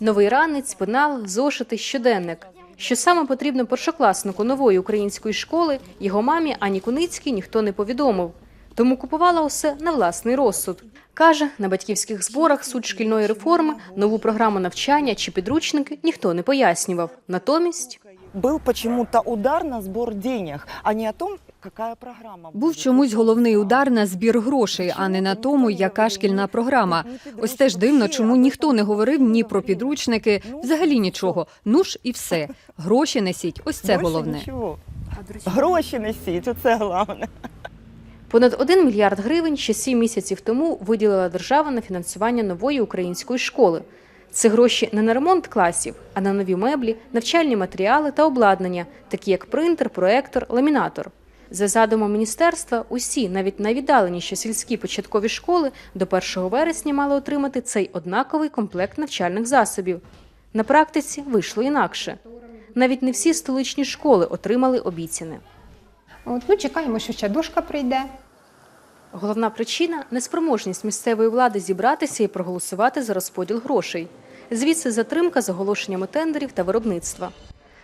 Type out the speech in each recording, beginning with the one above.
Новий ранець, пенал, зошити, щоденник. Що саме потрібно першокласнику нової української школи, його мамі Ані Куницькій ніхто не повідомив. Тому купувала усе на власний розсуд. Каже, на батьківських зборах суть шкільної реформи, нову програму навчання чи підручники ніхто не пояснював. Натомість Был почему-то удар на сбор денег, а не о том, Був чомусь головний удар на збір грошей, а не на тому, яка шкільна програма. Ось теж дивно, чому ніхто не говорив ні про підручники, взагалі нічого. Ну ж і все. Гроші несіть. Ось це головне. Гроші несіть, оце головне. понад 1 мільярд гривень ще 7 місяців тому виділила держава на фінансування нової української школи. Це гроші не на ремонт класів, а на нові меблі, навчальні матеріали та обладнання, такі як принтер, проектор, ламінатор. За задумом міністерства, усі, навіть найвіддаленіші сільські початкові школи до 1 вересня мали отримати цей однаковий комплект навчальних засобів. На практиці вийшло інакше. Навіть не всі столичні школи отримали обіцяне. От, ну, чекаємо, що ще дошка прийде. Головна причина неспроможність місцевої влади зібратися і проголосувати за розподіл грошей. Звідси затримка з оголошеннями тендерів та виробництва.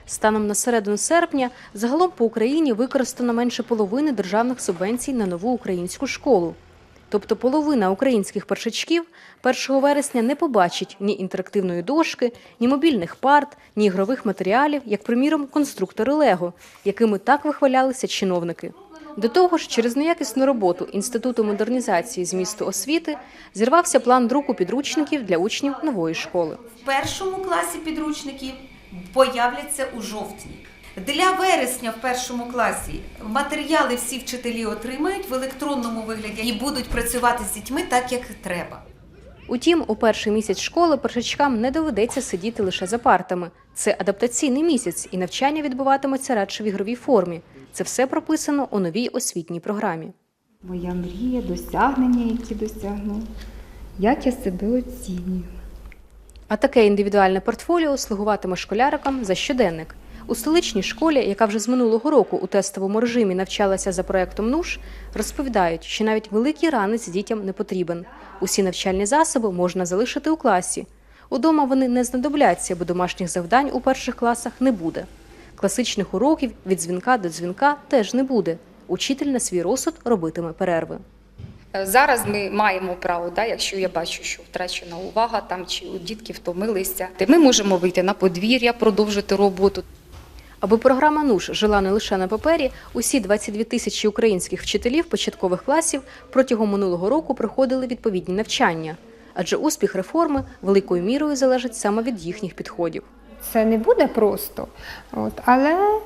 Станом на середину серпня загалом по Україні використано менше половини державних субвенцій на нову українську школу. Тобто половина українських першачків 1 вересня не побачить ні інтерактивної дошки, ні мобільних парт, ні ігрових матеріалів, як, приміром, конструктори Лего, якими так вихвалялися чиновники. До того ж, через неякісну роботу Інституту модернізації змісту освіти зірвався план друку підручників для учнів нової школи. в першому класі підручники появляться у жовтні. Для вересня в першому класі матеріали всі вчителі отримають в електронному вигляді і будуть працювати з дітьми так, як треба. Утім, у перший місяць школи першачкам не доведеться сидіти лише за партами. Це адаптаційний місяць, і навчання відбуватиметься радше в ігровій формі. Це все прописано у новій освітній програмі. Моя мрія, досягнення, які досягну. Як я себе оцінюю? А таке індивідуальне портфоліо слугуватиме школярикам за щоденник. У столичній школі, яка вже з минулого року у тестовому режимі навчалася за проектом НУШ, розповідають, що навіть великий ранець дітям не потрібен. Усі навчальні засоби можна залишити у класі. Удома вони не знадобляться, бо домашніх завдань у перших класах не буде. Класичних уроків від дзвінка до дзвінка теж не буде. Учитель на свій розсуд робитиме перерви. Зараз ми маємо право, да, якщо я бачу, що втрачена увага там чи у дітки втомилися, то ми можемо вийти на подвір'я, продовжити роботу. Аби програма НУШ жила не лише на папері, усі 22 тисячі українських вчителів початкових класів протягом минулого року проходили відповідні навчання. Адже успіх реформи великою мірою залежить саме від їхніх підходів. Це не буде просто, от, але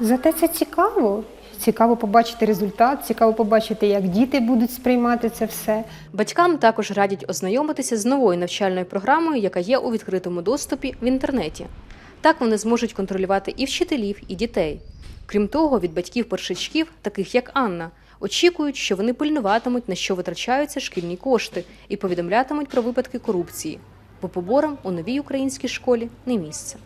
зате це цікаво. Цікаво побачити результат, цікаво побачити, як діти будуть сприймати це все. Батькам також радять ознайомитися з новою навчальною програмою, яка є у відкритому доступі в інтернеті. Так вони зможуть контролювати і вчителів, і дітей. Крім того, від батьків першачків, таких як Анна, очікують, що вони пильнуватимуть, на що витрачаються шкільні кошти, і повідомлятимуть про випадки корупції. Бо поборам у новій українській школі не місце.